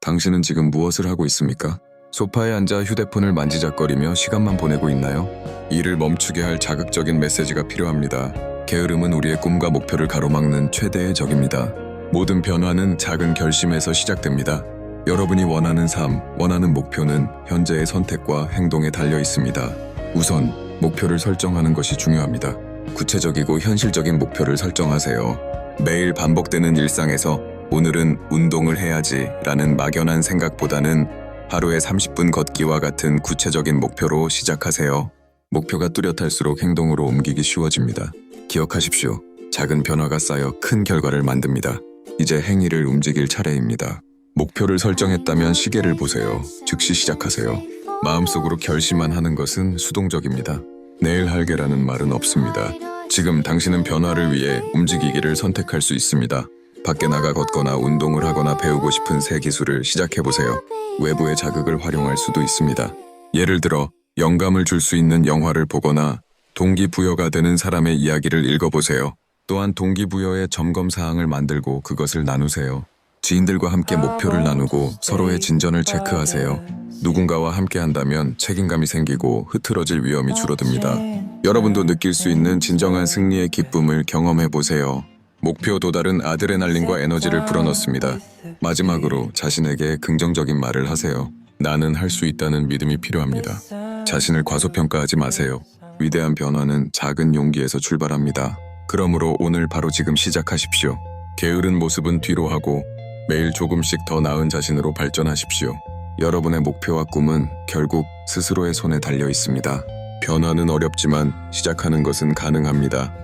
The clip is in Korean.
당신은 지금 무엇을 하고 있습니까? 소파에 앉아 휴대폰을 만지작거리며 시간만 보내고 있나요? 일을 멈추게 할 자극적인 메시지가 필요합니다. 게으름은 우리의 꿈과 목표를 가로막는 최대의 적입니다. 모든 변화는 작은 결심에서 시작됩니다. 여러분이 원하는 삶, 원하는 목표는 현재의 선택과 행동에 달려 있습니다. 우선 목표를 설정하는 것이 중요합니다. 구체적이고 현실적인 목표를 설정하세요. 매일 반복되는 일상에서 오늘은 운동을 해야지 라는 막연한 생각보다는 하루에 30분 걷기와 같은 구체적인 목표로 시작하세요. 목표가 뚜렷할수록 행동으로 옮기기 쉬워집니다. 기억하십시오. 작은 변화가 쌓여 큰 결과를 만듭니다. 이제 행위를 움직일 차례입니다. 목표를 설정했다면 시계를 보세요. 즉시 시작하세요. 마음속으로 결심만 하는 것은 수동적입니다. 내일 할게라는 말은 없습니다. 지금 당신은 변화를 위해 움직이기를 선택할 수 있습니다. 밖에 나가 걷거나 운동을 하거나 배우고 싶은 새 기술을 시작해 보세요. 외부의 자극을 활용할 수도 있습니다. 예를 들어 영감을 줄 수 있는 영화를 보거나 동기부여가 되는 사람의 이야기를 읽어보세요. 또한 동기부여의 점검 사항을 만들고 그것을 나누세요. 지인들과 함께 목표를 나누고 서로의 진전을 체크하세요. 누군가와 함께 한다면 책임감이 생기고 흐트러질 위험이 줄어듭니다. 여러분도 느낄 수 있는 진정한 승리의 기쁨을 경험해 보세요. 목표 도달은 아드레날린과 에너지를 불어넣습니다. 마지막으로 자신에게 긍정적인 말을 하세요. 나는 할 수 있다는 믿음이 필요합니다. 자신을 과소평가하지 마세요. 위대한 변화는 작은 용기에서 출발합니다. 그러므로 오늘 바로 지금 시작하십시오. 게으른 모습은 뒤로 하고 매일 조금씩 더 나은 자신으로 발전하십시오. 여러분의 목표와 꿈은 결국 스스로의 손에 달려 있습니다. 변화는 어렵지만 시작하는 것은 가능합니다.